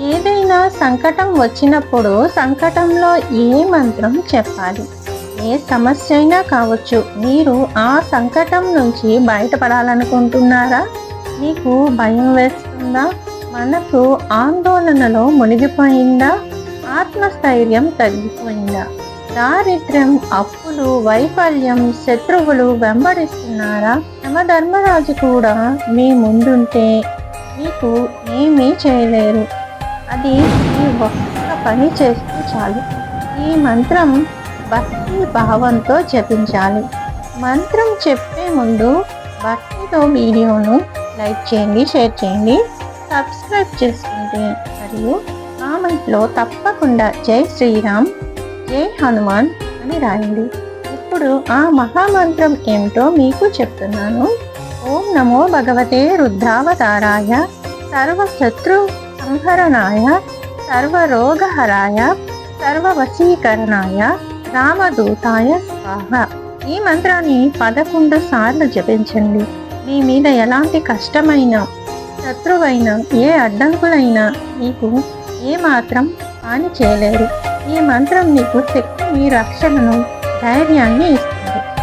ఏదైనా సంకటం వచ్చినప్పుడు సంకటంలో ఏ మంత్రం చెప్పాలి? ఏ సమస్య అయినా కావచ్చు. మీరు ఆ సంకటం నుంచి బయటపడాలనుకుంటున్నారా? మీకు భయం వేస్తుందా? మనసు ఆందోళనలో మునిగిపోయిందా? ఆత్మస్థైర్యం తగ్గిపోయిందా? దారిద్ర్యం అప్పులు వైఫల్యం శత్రువులు వెంబడిస్తున్నారా? యమధర్మరాజు కూడా మీ ముందుంటే మీకు ఏమీ చేయలేరు. అది ఈ ఒక్క పని చేస్తూ చాలు ఈ మంత్రం భక్తి భావంతో జపించాలి. మంత్రం చెప్పే ముందు భక్తితో వీడియోను లైక్ చేయండి షేర్ చేయండి సబ్స్క్రైబ్ చేసుకుంటే మరియు కామెంట్లో తప్పకుండా జై శ్రీరామ్ జై హనుమాన్ అని రాయండి. ఇప్పుడు ఆ మహామంత్రం ఏమిటో మీకు చెప్తున్నాను. ఓం నమో భగవతే రుద్రావతారాయ సర్వశత్రు సంహరణాయ సర్వరోగహరాయ సర్వవశీకరణాయ రామదూతాయ స్వాహ. ఈ మంత్రాన్ని పదకొండు సార్లు జపించండి. మీ మీద ఎలాంటి కష్టమైన శత్రువైన ఏ అడ్డంకులైనా మీకు ఏ మాత్రం హాని చేయలేరు. ఈ మంత్రం మీకు శక్తిని రక్షణను ధైర్యాన్ని ఇస్తుంది.